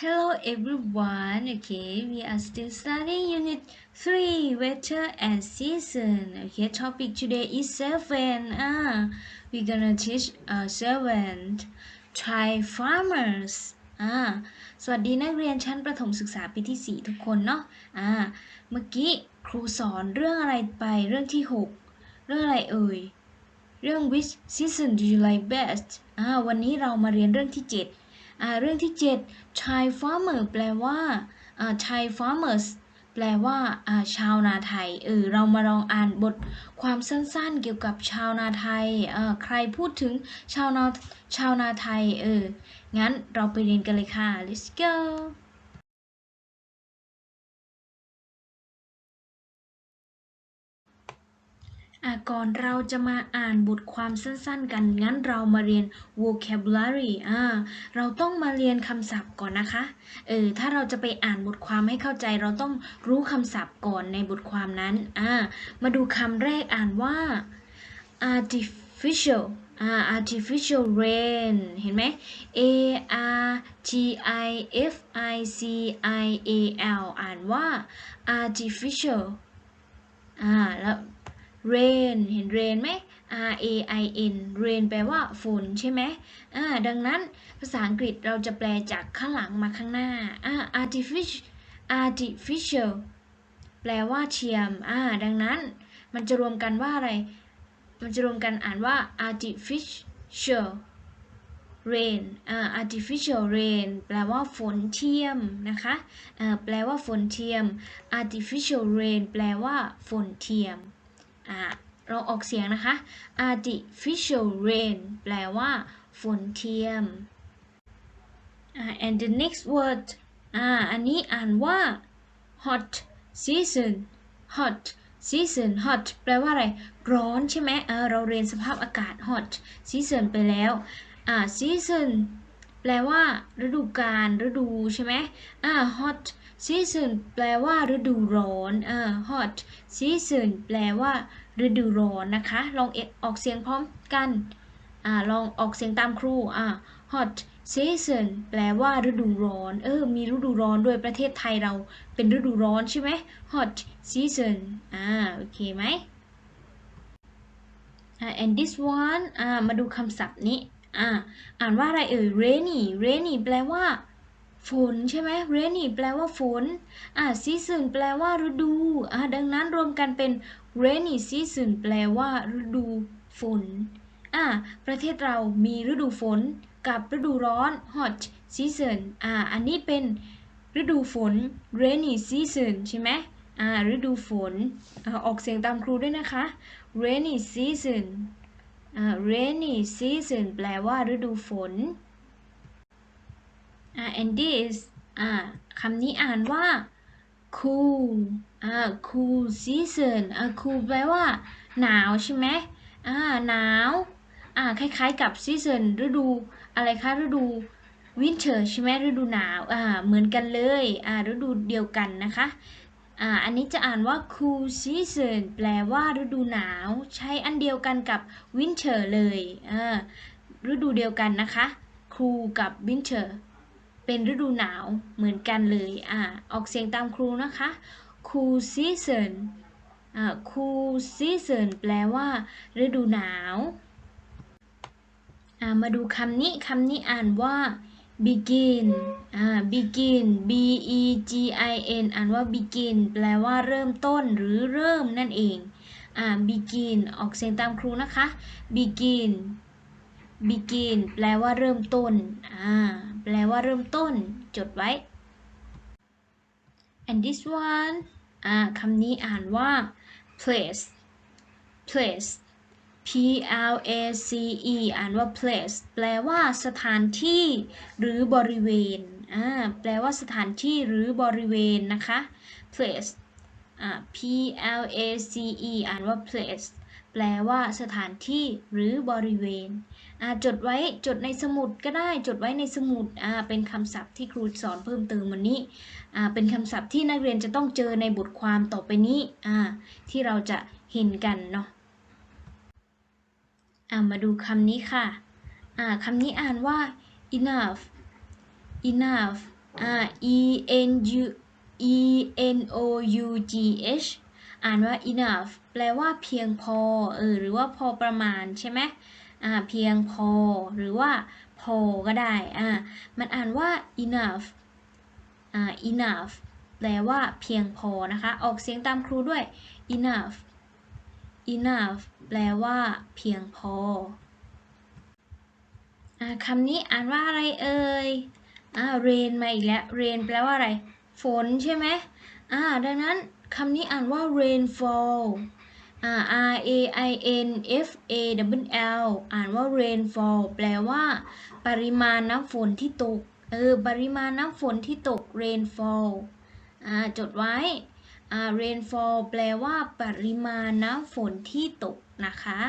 Hello everyone. Okay, we are still studying Unit 3 Weather and Season. Okay, topic today is seven. Ah, we're gonna teach uh, seven Thai farmers. อ่า สวัสดีนักเรียนชั้นประถมศึกษาปีที่ 4 ทุกคนเนาะ อ่า เมื่อกี้ครูสอนเรื่องอะไรไปเรื่องที่ 6 เรื่องอะไรเอ่ย เรื่อง which season do you like best อ่า วันนี้เรามาเรียนเรื่องที่ 7 เรื่องที่ 7 Thai farmer แปลว่าอ่า Thai farmers แปลว่าอ่าชาวนาไทยเออเรามาลองอ่านบทความสั้นๆ เกี่ยวกับชาวนาไทยอ่าใครพูดถึงชาวนาชาวนาไทยเอองั้นเราไปเรียนกันเลยค่ะ let's go อะก่อนเราจะมาอ่านบทความสั้นๆ กัน งั้นเรามาเรียน vocabulary อ่า เราต้องมาเรียนคำศัพท์ก่อนนะคะ เออ ถ้าเราจะไปอ่านบทความให้เข้าใจ เราต้องรู้คำศัพท์ก่อนในบทความนั้น อ่า มาดูคำแรกอ่านว่า artificial อ่า artificial rain เห็นไหม a r t i f i c i a l อ่านว่า artificial อ่า แล้ว rain เห็น rain ไหม r a i n rain แปลว่าฝนใช่ไหมอ่าดังนั้นภาษาอังกฤษเราจะแปลจากข้างหลังมาข้างหน้าอ่า artificial artificial แปลว่าเทียมอ่าดังนั้นมันจะรวมกันว่าอะไร มันจะรวมกันอ่านว่า artificial rain อ่า artificial rain แปลว่าฝนเทียมนะคะอ่าแปลว่าฝนเทียม artificial rain แปลว่าฝนเทียม เราออกเสียงนะคะ artificial rain แปลว่าฝนเทียมอ่า and the next word อ่าอันนี้อ่านว่า hot season hot season hot แปลว่าอะไร ร้อนใช่ไหมเออเราเรียนสภาพอากาศ hot season ไปแล้ว อ่า season แปลว่า ฤดูกาลฤดูใช่ไหมอ่า hot season แปลว่าฤดูร้อนอ่า hot season แปลว่า ฤดูร้อนนะคะ ลองออกเสียงพร้อมกันอลองออกเสียงตามครูอ่า hot season แปลว่าฤดูร้อน เออ มีฤดูร้อนด้วยประเทศไทยเราเป็นฤดูร้อนใช่ไหม hot season อ่า โอเคไหม and this one อ่า มาดูคำศัพท์นี้ อ่า อ่านว่าอะไรเอ่ย rainy rainy แปลว่า ฝนใช่ไหม rainy แปลว่าฝน อ่า season แปลว่าฤดู อ่าดังนั้นรวมกันเป็น rainy season แปลว่าฤดูฝน อ่าประเทศเรามีฤดูฝนกับฤดูร้อน hot season อ่า อันนี้เป็นฤดูฝน rainy season ใช่ไหมอ่า ฤดูฝนอาออกเสียงตามครูด้วยนะคะ rainy season อ่า rainy season แปลว่าฤดูฝน อ่า and this อ่าคำนี้อ่านว่า cool อ่า cool season อ่า cool แปลว่า หนาวใช่ไหมอ่าหนาวอ่าคล้ายๆกับ season ฤดูอะไรคะฤดู winter ใช่ไหมฤดูหนาวอ่าเหมือนกันเลยอ่าฤดูเดียวกันนะคะอ่าอันนี้จะอ่านว่า cool season แปลว่าฤดูหนาว ใช้อันเดียวกันกับ winter เลยอ่าฤดูเดียวกันนะคะ cool กับ winter เป็นฤดูหนาวเหมือนกันเลยอ่าออกเสียงตามครูนะคะ cool season อ่า cool season แปลว่า ฤดูหนาวอ่ามาดูคำนี้คำนี้อ่านว่า begin อ่า begin b e g i n อ่านว่า begin แปลว่าเริ่มต้นหรือเริ่มนั่นเองอ่า begin ออกเสียงตามครูนะคะ begin begin แปลว่าเริ่มต้น อ่า แปลว่าเริ่มต้น จดไว้ and this one อ่า คำนี้อ่านว่า place place P L A C E อ่านว่า place แปลว่าสถานที่หรือบริเวณ อ่า แปลว่าสถานที่หรือบริเวณนะคะ place อ่า P L A C E อ่านว่า place แปลว่าสถานที่หรือบริเวณอาจดไว้จดในสมุดก็ได้ จดไว้ในสมุดเป็นคำศัพท์ที่ครูสอนเพิ่มเติมวันนี้ เป็นคำศัพท์ที่นักเรียนจะต้องเจอในบทความต่อไปนี้ที่เราจะเห็นกันเนาะมาดูคำนี้ค่ะคำนี้อ่านว่า enough enough e n u e n o u g h อ่านว่า enough แปลว่าเพียงพอเออหรือว่าพอประมาณใช่ไหมอ่าเพียงพอหรือว่าพอก็ได้อ่ามันอ่านว่า enough อ่า enough แปลว่าเพียงพอนะคะ ออกเสียงตามครูด้วย enough enough แปลว่า เพียงพออ่าคำนี้อ่านว่าอะไรเอ่ยอ่า rain มาอีกแล้ว rain แปลว่าอะไร ฝนใช่ไหมอ่า ดังนั้น คำนี้อ่านว่า rainfall R A I N F A W L อ่านว่า rainfall แปลว่า ปริมาณน้ำฝนที่ตก เออ ปริมาณน้ำฝนที่ตก rainfall อ่า จดไว้ อ่า rainfall แปลว่า ปริมาณน้ำฝนที่ตกนะคะ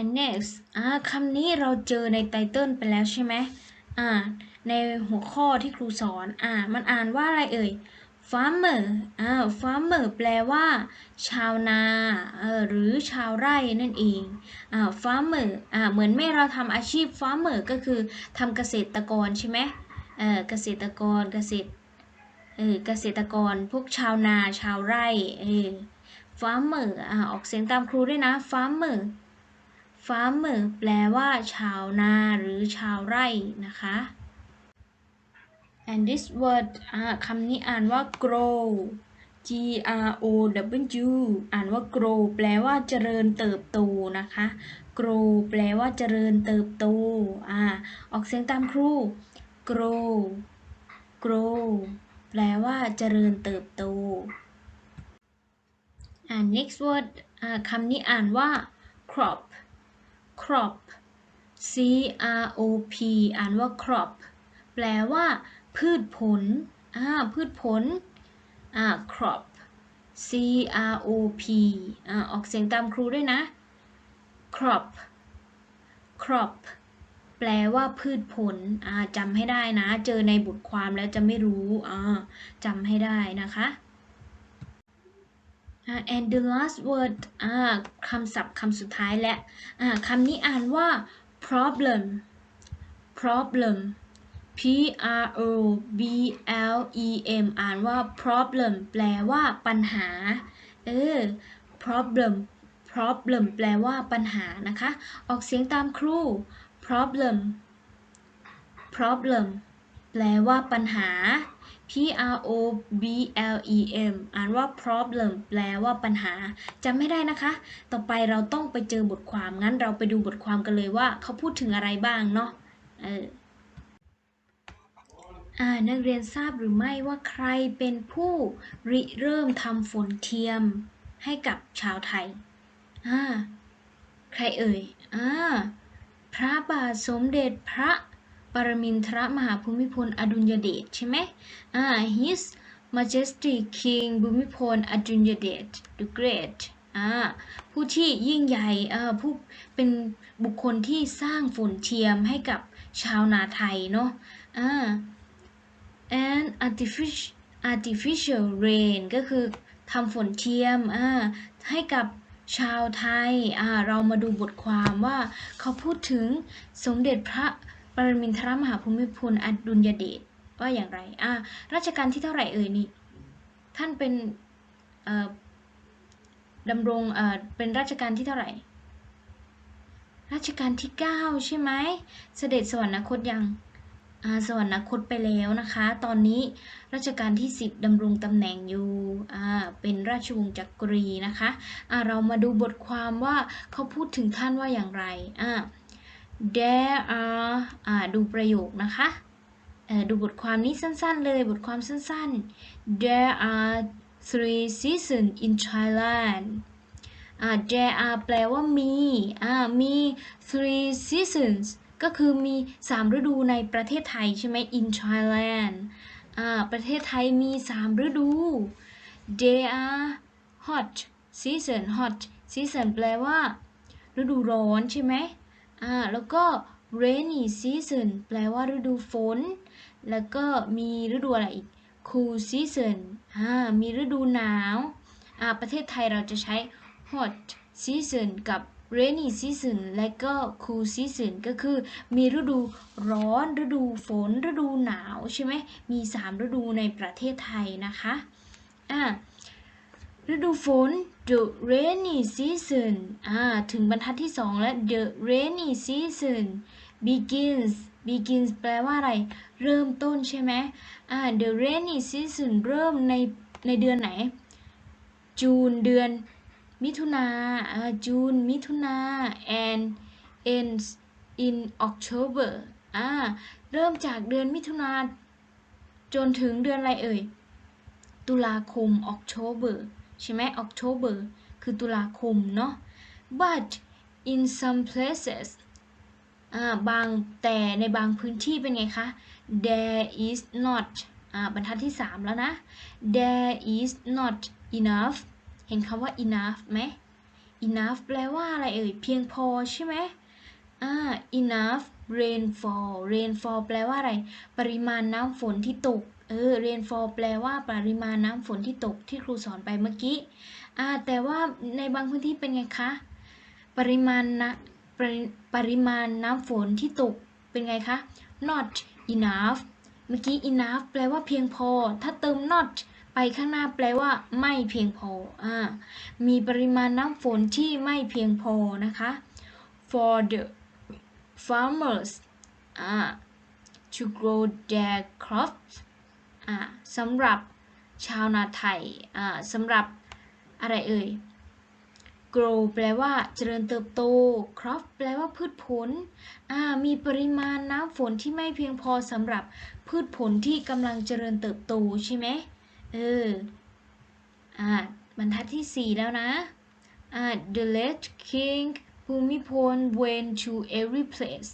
and next อ่าคำนี้เราเจอในไตเติลไปแล้วใช่ไหมอ่า ในหัวข้อที่ครูสอน อ่า มันอ่านว่าอะไรเอ่ย farmer อ่า farmer แปลว่า ชาวนาเออหรือชาวไร่นั่นเองอ่า farmer อ่าเหมือนแม่เราทำอาชีพ farmer ก็คือทำเกษตรกรใช่ไหมเออเกษตรกรเกษตรเออเกษตรกรพวกชาวนาชาวไร่เออ farmer อ่าออกเสียงตามครูด้วยนะ farmer farmer แปลว่า ชาวนาหรือชาวไร่นะคะ and this word คำนี้อ่านว่า grow G R O W อ่านว่า grow แปลว่าเจริญเติบโตนะคะ grow แปลว่าเจริญเติบโตอ่าออกเสียงตามครู grow grow แปลว่าเจริญเติบโตอ่า next word อ่าคำนี้อ่านว่า crop crop C R O P อ่านว่า crop แปลว่า พืชผลอ่าพืชผลอ่า crop C R O P อ่าออกเสียงตามครูด้วยนะ crop crop แปลว่าพืชผลอ่าจำให้ได้นะ เจอในบทความแล้วจะไม่รู้อ่าจำให้ได้นะคะ and the last word อ่าคำศัพท์คำสุดท้ายและอ่าคำนี้อ่านว่า problem problem P R O B L E M อ่านว่า problem แปลว่าปัญหา เออ problem problem แปลว่าปัญหานะคะ ออกเสียงตามครู problem problem แปลว่าปัญหา P R O B L E M อ่านว่า problem แปลว่าปัญหาจำไม่ได้นะคะ ต่อไปเราต้องไปเจอบทความ งั้นเราไปดูบทความกันเลยว่า เขาพูดถึงอะไรบ้างเนาะ เออ นักเรียนทราบหรือไม่ว่าใครเป็นผู้ริเริ่มทำฝนเทียมให้กับชาวไทยอ่าใครเอ่ยอ่าพระบาทสมเด็จพระปรมินทรมหาภูมิพลอดุลยเดชใช่ไหมอ่า His Majesty King ภูมิพลอดุลยเดช the Great อ่าผู้ที่ยิ่งใหญ่อ่าผู้เป็นบุคคลที่สร้างฝนเทียมให้กับชาวนาไทยเนาะอ่า and artificial artificial rain ก็คือทำฝนเทียมอ่าให้กับชาวไทยอ่าเรามาดูบทความว่าเขาพูดถึงสมเด็จพระปรมินทรมหาภูมิพลอดุลยเดชว่าอย่างไรอ่ารัชกาลที่เท่าไหร่เอ่ยนี่ ท่านเป็นดำรงเป็นรัชกาลที่เท่าไหร่รัชกาลที่ 9 ใช่ไหม เสด็จสวรรคตยัง สวรรคตไปแล้วนะคะ ตอนนี้รัชกาลที่ 10ดำรงตำแหน่งอยู่เป็นราชวงศ์จักรีนะคะอ่าเรามาดูบทความว่าเขาพูดถึงท่านว่าอย่างไร there are ดูประโยคนะคะดูบทความนี้สั้นๆ เลยบทความสั้นๆ there are three seasons in Thailand there are แปลว่ามีมี three seasons ก็คือมี 3 ฤดูในประเทศไทยใช่ไหม in Thailand อ่าประเทศไทยมี 3 ฤดู they are hot season hot season แปลว่า ฤดูร้อนใช่ไหมอ่าแล้วก็ rainy season แปลว่าฤดูฝน แล้วก็มีฤดูอะไรอีก cool season อ่ามีฤดูหนาวอ่าประเทศไทยเราจะใช้ hot season กับ rainy season และก็ cool season ก็คือมีฤดูร้อนฤดูฝน ฤดูหนาวใช่ไหมมี 3 ฤดูในประเทศไทยนะคะอ่าฤดูฝน the rainy season อ่าถึงบรรทัดที่ 2 แล้ว the rainy season begins begins แปลว่าอะไร เริ่มต้นใช่ไหมอ่า the rainy season เริ่มในในเดือนไหน จูนเดือน มิถุนาจูนมิถุนา and ends in October อ่าเริ่มจากเดือนมิถุนาจนถึงเดือนอะไรเอ่ย ตุลาคม October ใช่ไหม October คือตุลาคมเนาะ but in some places อ่าบางแต่ในบางพื้นที่เป็นไงคะ there is not อ่าบรรทัดที่ 3 แล้วนะ there is not enough เห็นคำว่า enough ไหม enough แปลว่าอะไรเอ่ย เพียงพอใช่ไหมอ่า enough rainfall rainfall แปลว่าอะไร ปริมาณน้ำฝนที่ตก เออ rainfall แปลว่าปริมาณน้ำฝนที่ตกที่ครูสอนไปเมื่อกี้ อ่า แต่ว่าในบางพื้นที่เป็นไงคะ ปริมาณนะปรปริมาณน้ำฝนที่ตกเป็นไงคะ not enough เมื่อกี้ enough แปลว่าเพียงพอ ถ้าเติม not ไปข้างหน้าแปลว่า ไม่เพียงพออ่ามีปริมาณน้ำฝนที่ไม่เพียงพอนะคะ for the farmers อ่า to grow their crops อ่าสำหรับชาวนาไทยอ่าสำหรับอะไรเอ่ย grow แปลว่าเจริญเติบโต crop แปลว่าพืชผล อ่า มีปริมาณน้ำฝนที่ไม่เพียงพอสำหรับพืชผลที่กำลังเจริญเติบโตใช่ไหม เออ อ่าบรรทัดที่ 4 แล้วนะ อ่า the late king ภูมิพล went to every place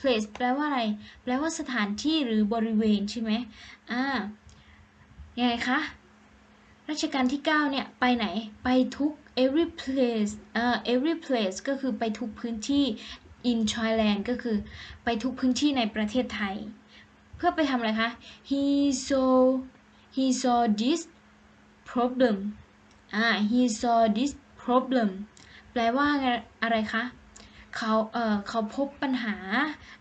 place แปลว่าอะไร แปลว่าสถานที่หรือบริเวณใช่ไหมอ่า ยังไงคะ รัชกาลที่ 9 เนี่ย ไปไหน ไปทุก every place อ่า every place ก็คือไปทุกพื้นที่ in Thailand ก็คือไปทุกพื้นที่ในประเทศไทย เพื่อไปทำอะไรคะ he saw he saw this problem อ่า he saw this problem แปลว่าอะไรคะ เขาเอ่อเขาพบปัญหา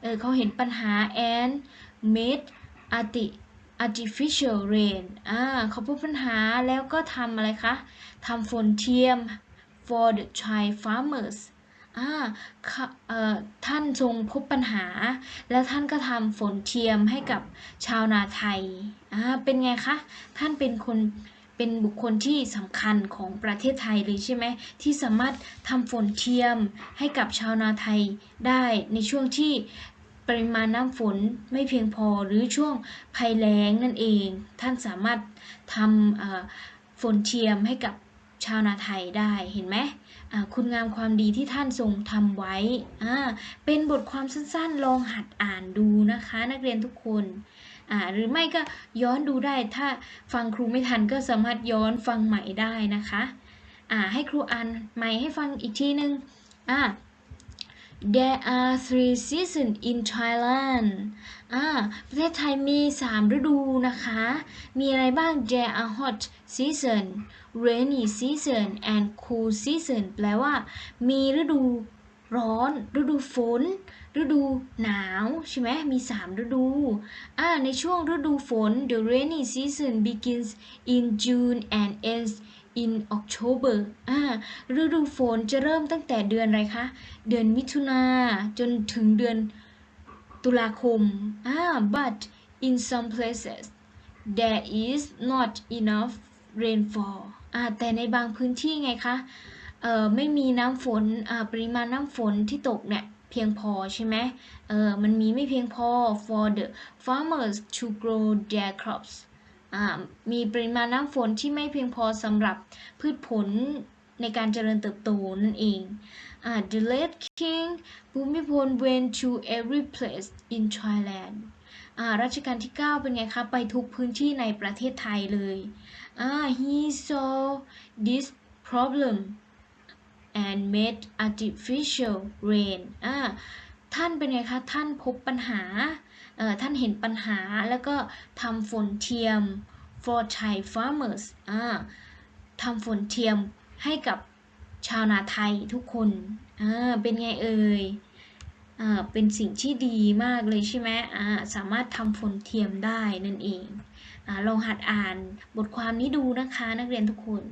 เออเขาเห็นปัญหา and made arti artificial rain อ่าเขาพบปัญหาแล้วก็ทำอะไรคะ ทำฝนเทียม for the Thai farmers อ่าเอ่อท่านทรงพบปัญหา แล้วท่านก็ทำฝนเทียมให้กับชาวนาไทยอ่าเป็นไงคะ ท่านเป็นคนเป็นบุคคลที่สำคัญของประเทศไทยเลยใช่ไหมที่สามารถทำฝนเทียมให้กับชาวนาไทยได้ในช่วงที่ปริมาณน้ำฝนไม่เพียงพอหรือช่วงภัยแล้งนั่นเอง ท่านสามารถทำฝนเทียมให้กับชาวนาไทยได้เห็นไหม คุณงามความดีที่ท่านทรงทำไว้ เป็นบทความสั้นๆ ลองหัดอ่านดูนะคะ นักเรียนทุกคนหรือไม่ก็ย้อนดูได้ถ้าฟังครูไม่ทันก็สามารถย้อนฟังใหม่ได้นะคะให้ครูอ่านใหม่ให้ฟังอีกทีนึง There are three seasons in Thailand ประเทศไทยมี 3 ฤดูนะคะ มีอะไรบ้าง There are hot season rainy season and cool season แปลว่า มีฤดูร้อน ฤดูฝน ฤดูหนาวใช่ไหมมี 3 ฤดูอ่าในช่วงฤดูฝน the rainy season begins in June and ends in October อ่าฤดูฝนจะเริ่มตั้งแต่เดือนอะไรคะ เดือนมิถุนาจนถึงเดือนตุลาคมอ่า but in some places there is not enough rainfall อ่าแต่ในบางพื้นที่ไงคะไม่มีน้ำฝนปริมาณน้ำฝนที่ตกเนี่ยเพียงพอใช่ไหมเออมันมีไม่เพียงพอ for the farmers to grow their crops มีปริมาณน้ำฝนที่ไม่เพียงพอสำหรับพืชผลในการเจริญเติบโตนั่นเอง The late king ภูมิพล went to every place in Thailand รัชกาลที่ 9 เป็นไงคะ ไปทุกพื้นที่ในประเทศไทยเลย ah he saw this problem and made artificial rain ท่านเป็นไงคะ ท่านพบปัญหาท่านเห็นปัญหาแล้วก็ทำฝนเทียม for Thai farmers ทำฝนเทียมให้กับชาวนาไทยทุกคนอ่าเป็นไงเอ่ยอ่าเป็นสิ่งที่ดีมากเลยใช่ไหมอ่าสามารถทำฝนเทียมได้นั่นเอง ลองหัดอ่านบทความนี้ดูนะคะนักเรียนทุกคน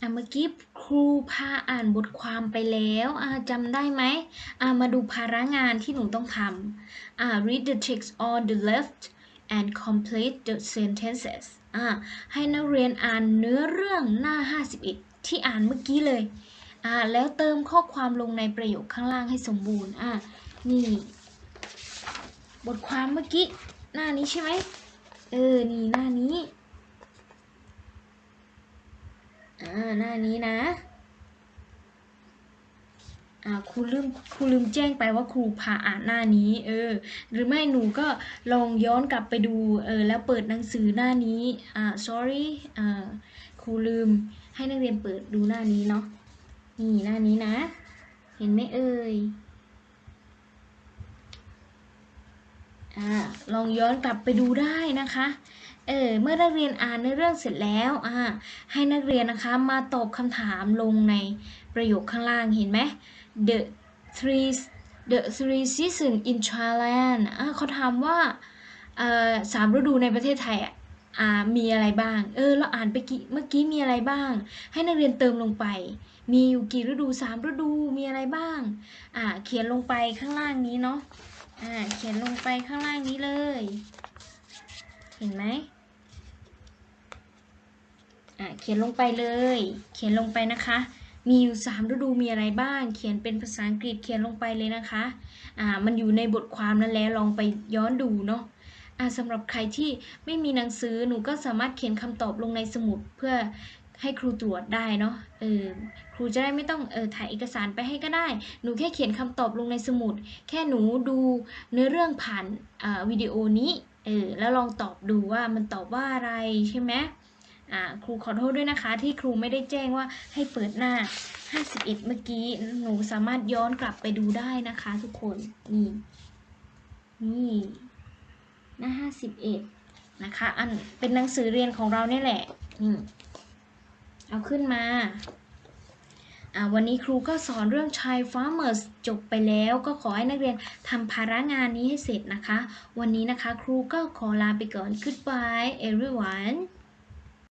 อะเมื่อกี้ครูพาอ่านบทความไปแล้วจำได้ไหมมาดูภาระงานที่หนูต้องทำอ่า read the text on the left and complete the sentences อ่าให้นักเรียนอ่านเนื้อเรื่องหน้า 51 ที่อ่านเมื่อกี้เลยอ่าแล้วเติมข้อความลงในประโยคข้างล่างให้สมบูรณ์อ่านี่ บทความเมื่อกี้ หน้านี้ใช่ไหม เออ นี่หน้านี้ อ่า หน้านี้นะ อ่า ครูลืม ครูลืมแจ้งไปว่าครูพาอ่านหน้านี้ เออ หรือไม่หนูก็ลองย้อนกลับไปดู เออ แล้วเปิดหนังสือหน้านี้ อ่า sorry อ่า ครูลืมให้นักเรียนเปิดดูหน้านี้เนาะ นี่หน้านี้นะ เห็นไหมเอ่ย อ่าลองย้อนกลับไปดูได้นะคะ เออเมื่อนักเรียนอ่านในเรื่องเสร็จแล้วอ่าให้นักเรียนนะคะมาตอบคำถามลงในประโยคข้างล่างเห็นไหม the three the three season in Thailand อ่าเขาถามว่าเอ่อสามฤดูในประเทศไทยอะอ่ามีอะไรบ้าง เออ เราอ่านไปกี่เมื่อกี้มีอะไรบ้าง ให้นักเรียนเติมลงไป มีอยู่กี่ฤดูสามฤดู มีอะไรบ้าง อ่า เขียนลงไปข้างล่างนี้เนาะ อ่า เขียนลงไปข้างล่างนี้เลย เห็นไหมอ่าเขียนลงไปเลย เขียนลงไปนะคะ มีอยู่สามฤดูมีอะไรบ้าง เขียนเป็นภาษาอังกฤษเขียนลงไปเลยนะคะ อ่า มันอยู่ในบทความนั้นแล้วลองไปย้อนดูเนาะอ่าสำหรับใครที่ไม่มีหนังสือหนูก็สามารถเขียนคำตอบลงในสมุดเพื่อให้ครูตรวจได้เนาะ เออ ครูจะได้ไม่ต้องเออถ่ายเอกสารไปให้ก็ได้ หนูแค่เขียนคำตอบลงในสมุด แค่หนูดูเนื้อเรื่องผ่านวิดีโอนี้เออแล้วลองตอบดูว่ามันตอบว่าอะไรใช่ไหมอ่าครูขอโทษด้วยนะคะ ที่ครูไม่ได้แจ้งว่าให้เปิดหน้า 51 เมื่อกี้ หนูสามารถย้อนกลับไปดูได้นะคะ ทุกคนนี่นี่หน้า 51 นะคะ อันเป็นหนังสือเรียนของเราเนี่ยแหละนี่เอาขึ้นมา วันนี้ครูก็สอนเรื่อง Child Farmers จบไปแล้วก็ขอให้นักเรียนทำภาระงานนี้ให้เสร็จนะคะ วันนี้นะคะครูก็ขอลาไปก่อน Goodbye everyone